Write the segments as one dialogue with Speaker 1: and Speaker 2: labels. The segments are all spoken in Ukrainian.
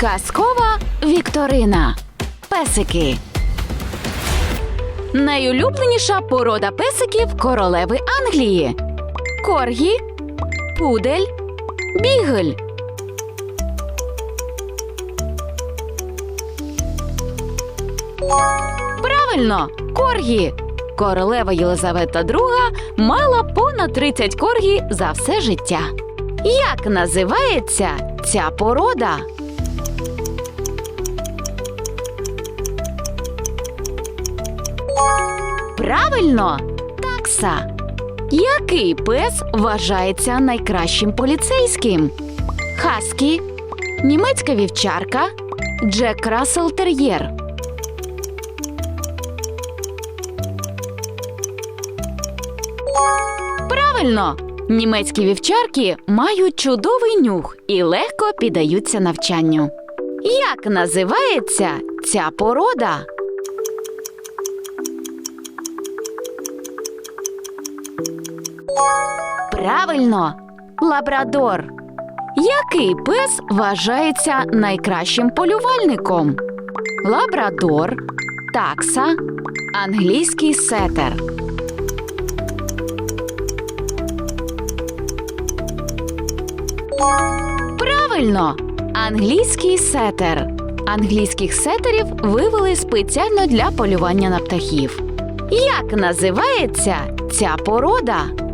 Speaker 1: Казкова Вікторина. Песики. Найулюбленіша порода песиків королеви Англії. Коргі, пудель, бігель. Правильно, коргі. Королева Єлизавета II мала понад 30 коргі за все життя. Як називається ця порода? Правильно, такса. Який пес вважається найкращим поліцейським? Хаскі, німецька вівчарка, Джек Рассел Тер'єр. Правильно, німецькі вівчарки мають чудовий нюх і легко піддаються навчанню. Як називається ця порода? Правильно, лабрадор. Який пес вважається найкращим полювальником? Лабрадор, такса, англійський сетер. Правильно, англійський сетер. Англійських сетерів вивели спеціально для полювання на птахів. Як називається ця порода?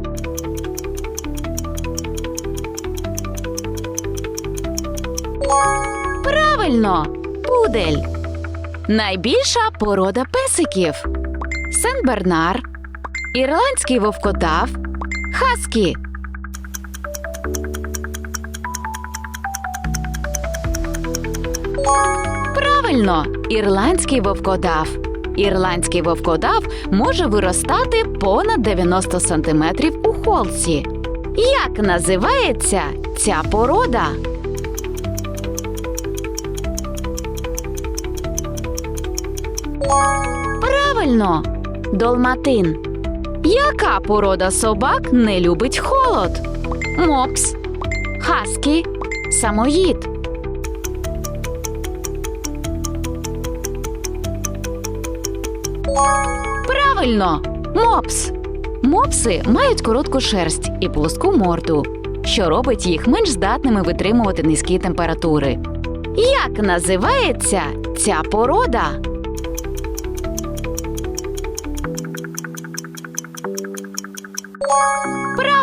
Speaker 1: Правильно, пудель. Найбільша порода песиків. Сен-Бернар, ірландський вовкодав, хаскі. Правильно, ірландський вовкодав. Ірландський вовкодав може виростати понад 90 сантиметрів у холці. Як називається ця порода? Правильно, долматин. Яка порода собак не любить холод? Мопс, хаскі, самоїд. Правильно, мопс. Мопси мають коротку шерсть і плоску морду, що робить їх менш здатними витримувати низькі температури. Як називається ця порода?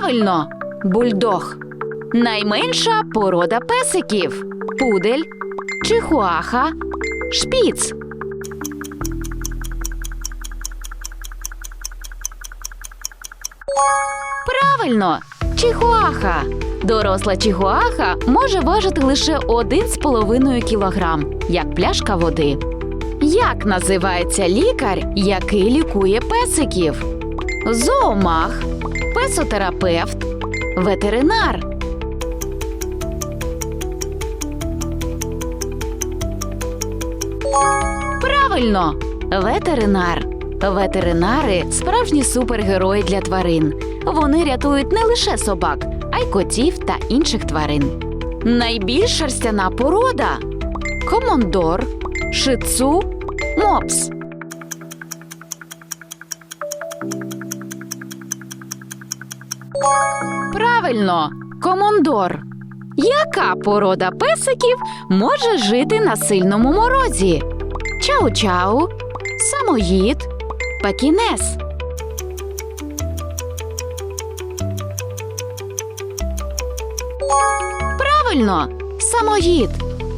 Speaker 1: Правильно, бульдог. Найменша порода песиків. Пудель, чихуаха, шпіц. Правильно, чихуаха. Доросла чихуаха може важити лише 1,5 кілограм, як пляшка води. Як називається лікар, який лікує песиків? Зоомах, песотерапевт, ветеринар. Правильно, ветеринар. Ветеринари справжні супергерої для тварин. Вони рятують не лише собак, а й котів та інших тварин. Найбільш шерстяна порода комондор, шицу, мопс. Правильно, комондор. Яка порода песиків може жити на сильному морозі? Чау-чау, самоїд, пекінес. Правильно, самоїд.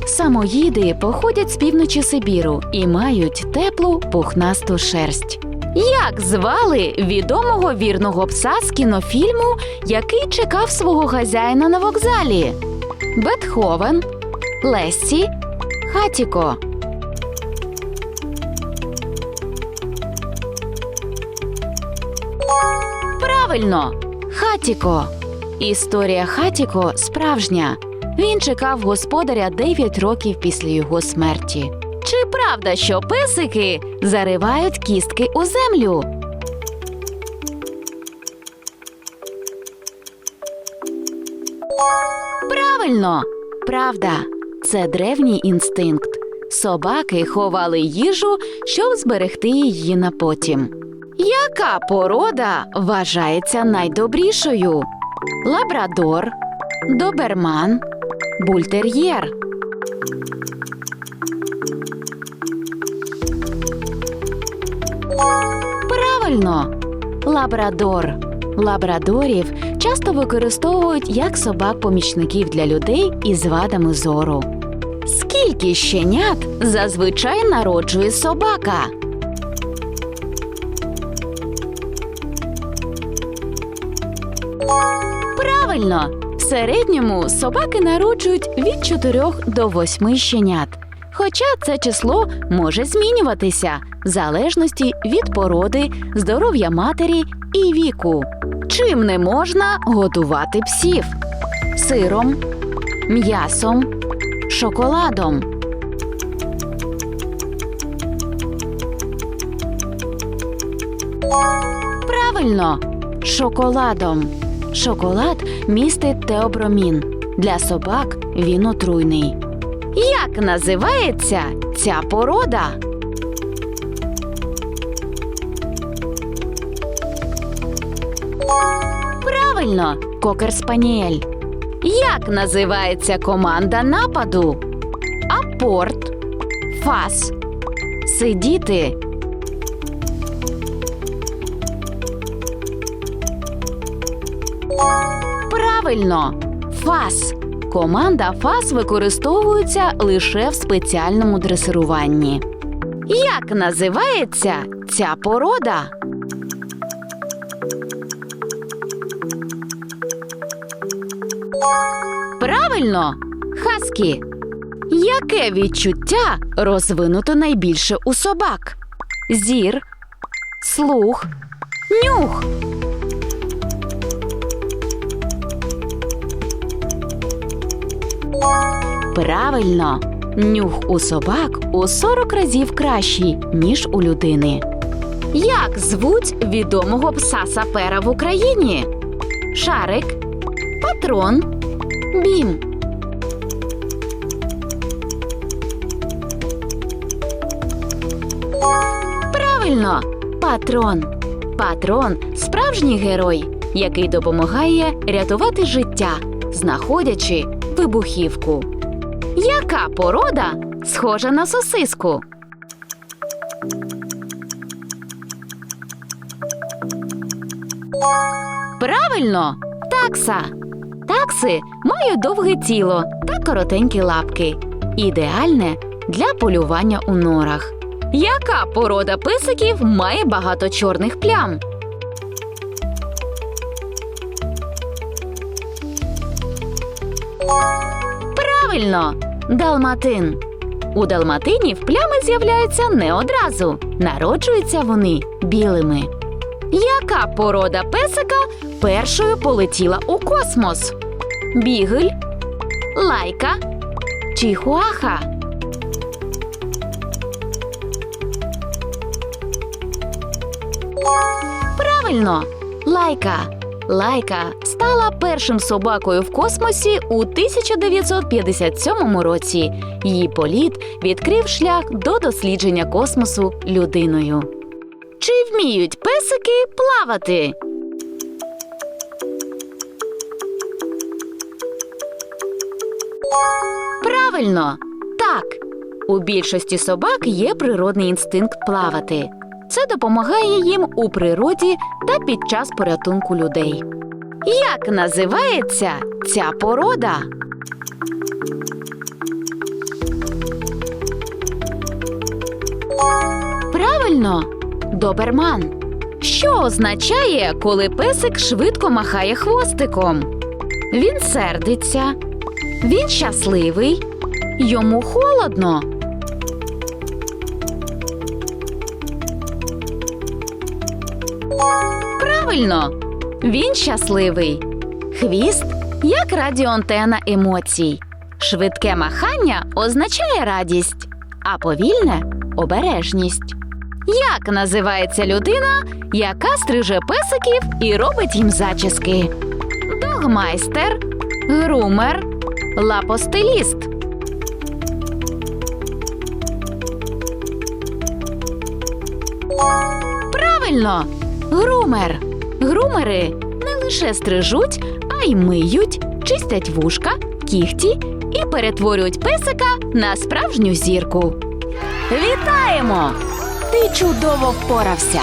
Speaker 1: Самоїди походять з півночі Сибіру і мають теплу пухнасту шерсть. Як звали відомого вірного пса з кінофільму, який чекав свого хазяїна на вокзалі? Бетховен, Лессі, Хатіко. Правильно, Хатіко. Історія Хатіко справжня. Він чекав господаря 9 років після його смерті. Правда, що песики заривають кістки у землю? Правильно, правда. це древній інстинкт. Собаки ховали їжу, щоб зберегти її на потім. Яка порода вважається найдобрішою? Лабрадор, доберман, бультер'єр. Правильно, лабрадор. Лабрадорів часто використовують як собак-помічників для людей із вадами зору. Скільки щенят зазвичай народжує собака? Правильно, в середньому собаки народжують від 4 до 8 щенят. Хоча це число може змінюватися в залежності від породи, здоров'я матері і віку. Чим не можна годувати псів? Сиром, м'ясом, шоколадом. Правильно, шоколадом. Шоколад містить теобромін. Для собак він отруйний. Як називається ця порода? Правильно, кокер спаніель. Як називається команда нападу? Апорт, фас, сидіти. Правильно, фас. Команда фас використовується лише в спеціальному дресируванні. Як називається ця порода? Правильно, хаскі. Яке відчуття розвинуто найбільше у собак? Зір, слух, нюх. Правильно, нюх у собак у 40 разів кращий, ніж у людини. Як звуть відомого пса сапера в Україні? Шарик, патрон, бім. Правильно, патрон. Патрон справжній герой, який допомагає рятувати життя, знаходячи вибухівку. Яка порода схожа на сосиску? Правильно, такса. Такси мають довге тіло та коротенькі лапки. Ідеальне для полювання у норах. Яка порода писиків має багато чорних плям? Правильно, далматин. У далматинів плями з'являються не одразу. Народжуються вони білими. Яка порода песика першою полетіла у космос? Бігель, лайка, чихуаха. Правильно, лайка. Лайка стала першим собакою в космосі у 1957 році. Її політ відкрив шлях до дослідження космосу людиною. Чи вміють песики плавати? Правильно, так. У більшості собак є природний інстинкт плавати. Це допомагає їм у природі та під час порятунку людей. Як називається ця порода? Правильно, доберман. Що означає, коли песик швидко махає хвостиком? Він сердиться, він щасливий, йому холодно. Правильно, він щасливий. Хвіст як радіоантена емоцій. Швидке махання означає радість, а повільне обережність. Як називається людина, яка стриже песиків і робить їм зачіски? Догмайстер, грумер, лапостиліст. Правильно, грумер. Грумери не лише стрижуть, а й миють, чистять вушка, кігті і перетворюють песика на справжню зірку. Вітаємо! Ти чудово впорався!